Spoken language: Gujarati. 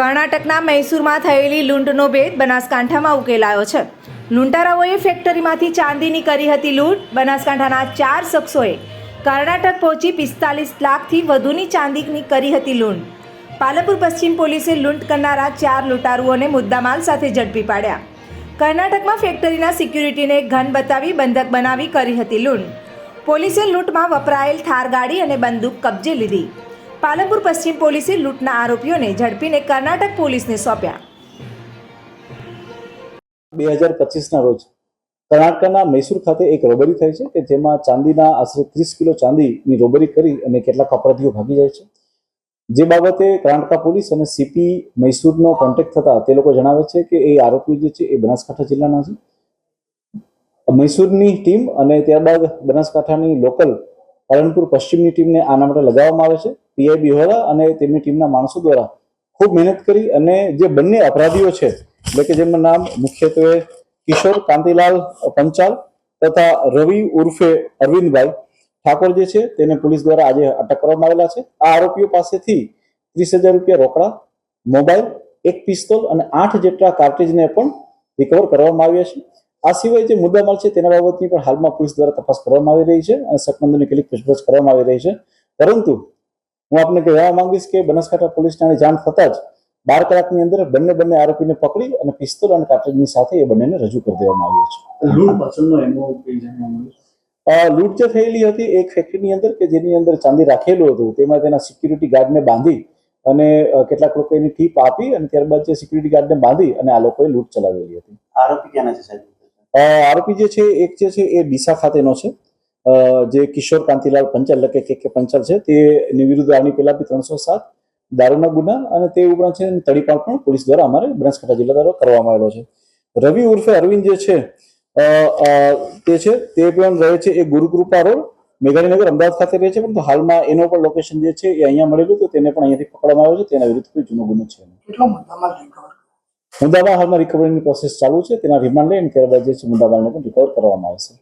કર્ણાટકના મૈસૂરમાં થયેલી લૂંટનો ભેદ બનાસકાંઠામાં ઉકેલાયો છે. લૂંટારાઓએ ફેક્ટરીમાંથી ચાંદીની કરી હતી લૂંટ. બનાસકાંઠાના ચાર શખ્સોએ કર્ણાટક પહોંચી પિસ્તાલીસ લાખથી વધુની ચાંદીની કરી હતી લૂંટ. પાલનપુર પશ્ચિમ પોલીસે લૂંટ કરનારા ચાર લૂંટારુઓને મુદ્દામાલ સાથે ઝડપી પાડ્યા. કર્ણાટકમાં ફેક્ટરીના સિક્યુરિટીને ઘન બતાવી બંધક બનાવી કરી હતી લૂંટ. પોલીસે લૂંટમાં વપરાયેલ થાર ગાડી અને બંદૂક કબજે લીધી. પાલનપુર પશ્ચિમ પોલીસે લૂંટના આરોપીઓને ઝડપીને કર્ણાટક પોલીસને સોંપ્યા. બે હજાર પચીસના રોજ કર્ણાટકના મૈસૂર ખાતે એક રોબરી થઈ છે કે જેમાં ચાંદીના આશરે ત્રીસ કિલો ચાંદીની રોબરી કરી અને કેટલાક અપરાધીઓ ભાગી જાય છે. જે બાબતે કર્ણાટકા પોલીસ અને સીપી મૈસૂરનો કોન્ટેક્ટ થતા તે લોકો જણાવે છે કે એ આરોપીઓ જે છે એ બનાસકાંઠા જિલ્લાના છે. મૈસૂરની ટીમ અને ત્યારબાદ બનાસકાંઠાની લોકલ પાલનપુર પશ્ચિમની ટીમને આના માટે લગાવવામાં આવે છે. પીઆઈ બિહોરા અને તેમની ટીમના માણસો દ્વારા ખૂબ મહેનત કરી અને જે બંને અપરાધીઓ છે, એટલે કે જેમનું નામ મુખ્યત્વે કિશોર કાંતિલાલ પંચાલ તથા રવિ ઉર્ફે અરવિંદભાઈ ઠાકોર જે છે, તેને પોલીસ દ્વારા આજે અટક કરવામાં આવેલા છે. આ આરોપીઓ પાસેથી ત્રીસ હજાર રૂપિયા રોકડા, મોબાઈલ, એક પિસ્તોલ અને આઠ જેટલા કાર્ટેજને પણ રિકવર કરવામાં આવ્યા છે. આ સિવાય જે મુદ્દામાલ છે, તેના બાબતની પણ હાલમાં પોલીસ દ્વારા તપાસ કરવામાં આવી રહી છે અને શકમંદોની કેટલીક પૂછપરછ કરવામાં આવી રહી છે. પરંતુ હું આપને કહેવા માંગીશ કે બનાસકાંઠા પોલીસને આની જાણ થતાં જ બાર કલાકની અંદર બંને બંને આરોપીને પકડી અને પિસ્તોલ અને કાર્ટેજની સાથે એ બંનેને રજૂ કરી દેવામાં આવ્યા છે. લૂંટ જે થયેલી હતી એક ફેક્ટરીની અંદર કે જેની અંદર ચાંદી રાખેલું હતું તેમાં તેના સિક્યુરિટી ગાર્ડને બાંધી અને કેટલાક લોકો એની ટીપ આપી અને ત્યારબાદ જે સિક્યુરિટી ગાર્ડને બાંધી અને આ લોકોએ લૂંટ ચલાવેલી હતી. આરોપી ક્યાંના છે સાહેબ? આરોપી જે છે એક જે છે એ ડીસા ખાતેનો છે. જે કિશોર કાંતિલાલ પંચાલ એટલે કે કે પંચાલ છે તેની વિરુદ્ધ આની પહેલા બી ત્રણસો સાત દારૂના ગુના અને તે ઉપરાંત છે તડીપાર પણ પોલીસ દ્વારા અમારે બનાસકાંઠા જિલ્લા દ્વારા કરવામાં આવેલો છે. રવિ ઉર્ફે અરવિંદ જે છે અ, અ, તે છે તે પણ રહે છે એ ગુરુકૃપા રોડ મેઘાણીનગર અમદાવાદ ખાતે રહે છે પરંતુ હાલમાં એનો પણ લોકેશન જે છે એ અહીંયા મળેલું તો તેને પણ અહીંયાથી પકડવામાં આવ્યો છે તેના વિરુદ્ધ કોઈ જૂનો ગુનો છે મુદ્દામાલ હાલમાં રિકવરીની પ્રોસેસ ચાલુ છે તેના રિમાન્ડ લઈને ત્યારબાદ જે છે મુદ્દામાલને પણ રિકવર કરવામાં આવશે.